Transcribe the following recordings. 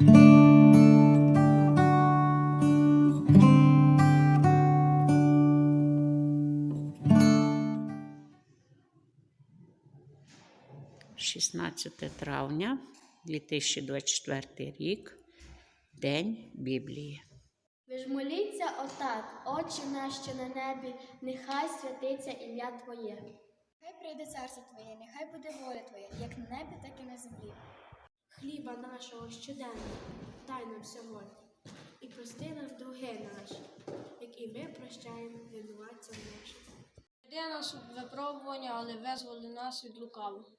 16 травня 2024 рік, День Біблії. Ви ж моліться отак, Отче наш, що на небі, нехай святиться ім'я Твоє. Хай прийде царство Твоє, нехай буде воля Твоя, як на небі, так і на землі. Хліба нашого щоденного дай нам сьогодні, і прости нам довги наші, як і ми прощаємо винуватцям нашим. Веди нас у випробування, але визволи нас від лукавого.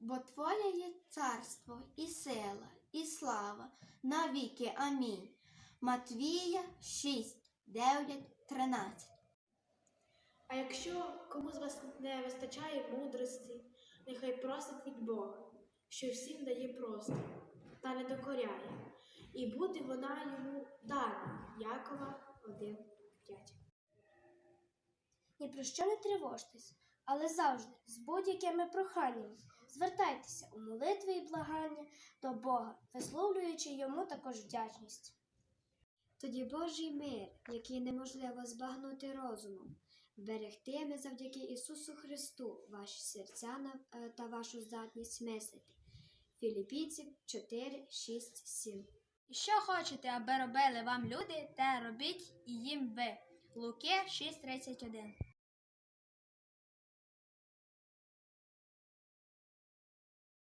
Бо Твоє є царство, і сила, і слава навіки. Амінь. Матвія 6, 9, 13. А якщо кому з вас не вистачає мудрості, нехай просить від Бога, що всім дає просто та не докоряє, і буде вона йому дана. Якова 1, 5. Ні про що не тривожтесь, але завжди з будь-якими проханнями звертайтеся у молитві і благання до Бога, висловлюючи йому також вдячність. Тоді Божий мир, який неможливо збагнути розумом, берегтиме завдяки Ісусу Христу ваші серця е, та вашу здатність мислити. Філіппійців 4, 6, 7. Що хочете, аби робили вам люди, те робіть і їм ви. Луки 6.31